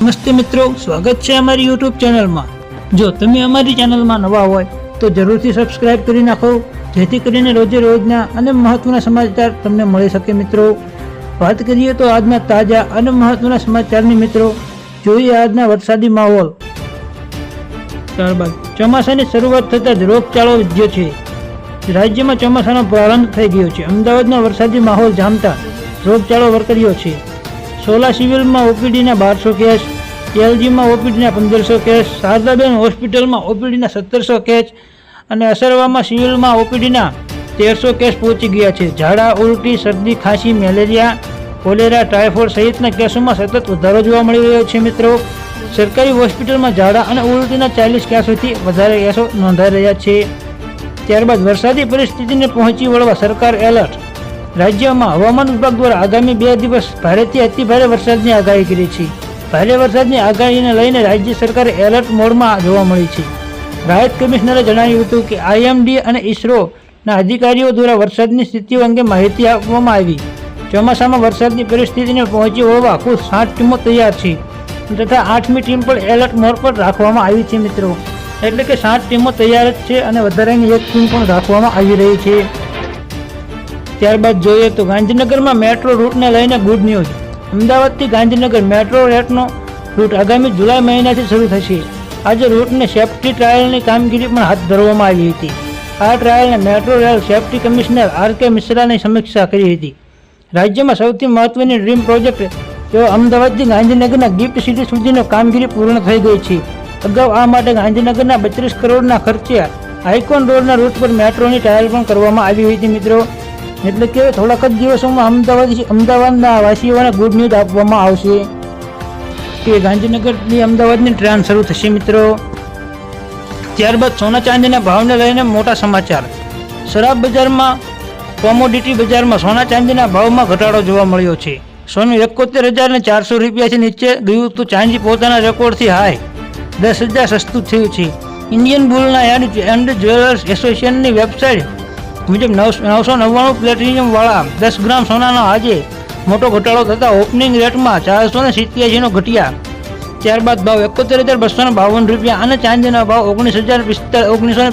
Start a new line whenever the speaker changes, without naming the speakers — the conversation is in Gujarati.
નમસ્તે મિત્રો, સ્વાગત છે અમારી યુટ્યુબ ચેનલમાં. જો તમે અમારી ચેનલમાં નવા હોય, તો જરૂરથી સબસ્ક્રાઇબ કરી નાખો, જેથી કરીને રોજે રોજના અને મહત્વના સમાચાર તમને મળી શકે મિત્રો. વાત કરીએ તો આજના તાજા અને મહત્વના સમાચારની મિત્રો, જોઈએ આજના વરસાદી માહોલ. ત્યારબાદ ચોમાસાની શરૂઆત થતાં જ રોગચાળો વધ્યો છે. રાજ્યમાં ચોમાસાનો પ્રારંભ થઈ ગયો છે. અમદાવાદના વરસાદી માહોલ જામતા રોગચાળો વરકર્યો છે. સોલા સિવિલમાં ઓપીડીના બારસો કેસ, એલજીમાં ઓપીડીના પંદરસો કેસ, શારદાબેન હોસ્પિટલમાં ઓપીડીના સત્તરસો કેસ અને અસરવામાં સિવિલમાં ઓપીડીના તેરસો કેસ પહોંચી ગયા છે. ઝાડા, ઉલટી, શરદી, ખાંસી, મેલેરિયા, કોલેરા, ટાઇફોઇડ સહિતના કેસોમાં સતત વધારો જોવા મળી રહ્યો છે મિત્રો. સરકારી હોસ્પિટલમાં ઝાડા અને ઉલટીના ચાલીસ કેસોથી વધારે કેસો નોંધાઈ રહ્યા છે. ત્યારબાદ વરસાદી પરિસ્થિતિને પહોંચી વળવા સરકાર એલર્ટ રાજ્યમાં હવામાન વિભાગ દ્વારા આગામી બે દિવસ ભારેથી અતિભારે વરસાદની આગાહી કરી છે. ભારે વરસાદની આગાહીને લઈને રાજ્ય સરકારે એલર્ટ મોડમાં જોવા મળી છે. રાહત કમિશનરે જણાવ્યું હતું કે આઈએમડી અને ઇસરોના અધિકારીઓ દ્વારા વરસાદની સ્થિતિઓ અંગે માહિતી આપવામાં આવી. ચોમાસામાં વરસાદની પરિસ્થિતિને પહોંચી વળવા કુલ સાત ટીમો તૈયાર છે તથા આઠમી ટીમ પણ એલર્ટ મોડ પર રાખવામાં આવી છે મિત્રો. એટલે કે સાત ટીમો તૈયાર જ છે અને વધારાની એક ટીમ પણ રાખવામાં આવી રહી છે. ત્યારબાદ જોઈએ તો ગાંધીનગરમાં મેટ્રો રૂટને લઈને ગુડ ન્યૂઝ. અમદાવાદથી ગાંધીનગર મેટ્રો રેટનો રૂટ આગામી જુલાઈ મહિનાથી શરૂ થશે. આજે રૂટને સેફ્ટી ટ્રાયલની કામગીરી પણ હાથ ધરવામાં આવી હતી. આ ટ્રાયલને metro rail safety commissioner R K મિશ્રાની સમીક્ષા કરી હતી. રાજ્યમાં સૌથી મહત્વની ડ્રીમ પ્રોજેક્ટ તેઓ અમદાવાદથી ગાંધીનગરના ગિફ્ટ સિટી સુધીનો કામગીરી પૂર્ણ થઈ ગઈ છે. અગાઉ આ માટે ગાંધીનગરના બત્રીસ કરોડના ખર્ચે આઇકોન રોડના રૂટ પર મેટ્રોની ટ્રાયલ પણ કરવામાં આવી હતી મિત્રો. એટલે કે થોડાક જ દિવસોમાં અમદાવાદ અમદાવાદના વાસીઓને ગુડ ન્યૂઝ આપવામાં આવશે કે ગાંધીનગરથી અમદાવાદની ટ્રેન શરૂ થશે મિત્રો. ત્યારબાદ સોના ચાંદીના ભાવને લઈને મોટા સમાચાર. શરાબ બજારમાં કોમોડિટી બજારમાં સોના ચાંદીના ભાવમાં ઘટાડો જોવા મળ્યો છે. સોનું એકોતેર હજાર ને ચારસો રૂપિયાથી નીચે ગયું તો ચાંદી પોતાના રેકોર્ડથી હાઈ દસ હજાર સસ્તું થયું છે. ઇન્ડિયન બુલના એન્ડ એન્ડ જ્વેલર્સ એસોસિએશનની વેબસાઇટ મુજબ નવ નવસો નવ્વાણું પ્લેટિનિયમવાળા દસ ગ્રામ સોનાનો આજે મોટો ઘટાડો થતાં ઓપનિંગ રેટમાં ચારસો ને સિત્યાસીનો ઘટ્યા. ત્યારબાદ ભાવ એકોતેર હજાર બસો બાવન રૂપિયા અને ચાંદીનો ભાવ ઓગણીસ હજાર ઓગણીસો ને